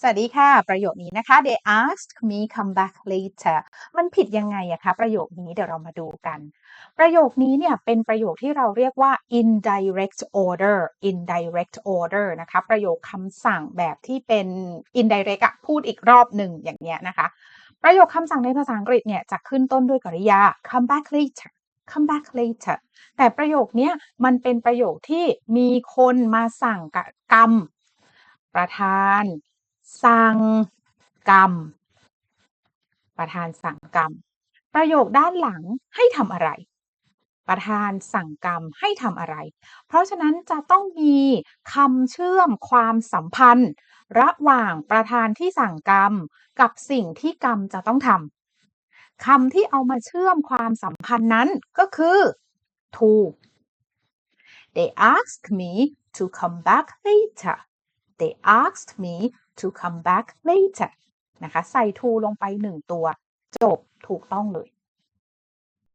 สวัสดีค่ะ ประโยคนี้นะคะ they asked me come back later มันผิดยังไงอะคะ ประโยคนี้เดี๋ยวเรามาดูกัน ประโยคนี้เนี่ยเป็นประโยคที่เราเรียกว่า indirect order indirect order นะคะประโยคคำสั่งแบบที่เป็น indirect อะพูดอีกรอบหนึ่งอย่างเงี้ยนะคะ ประโยคคำสั่งในภาษาอังกฤษเนี่ยจะขึ้นต้นด้วยกริยา come back later come back later แต่ประโยคนี้มันเป็นประโยคที่มีคนมาสั่งกรรมประธาน สั่งกรรม ประธานสั่งกรรม ประโยคด้านหลังให้ทำอะไร ประธานสั่งกรรมให้ทำอะไร เพราะฉะนั้นจะต้องมีคำเชื่อมความสัมพันธ์ ระหว่างประธานที่สั่งกรรม กับสิ่งที่กรรมจะต้องทำคำที่เอามาเชื่อมความสัมพันธ์นั้นก็คือ to they ask me to come back later they asked me to come back later นะคะ ใส่ to ลงไปหนึ่งตัว จบถูกต้องเลย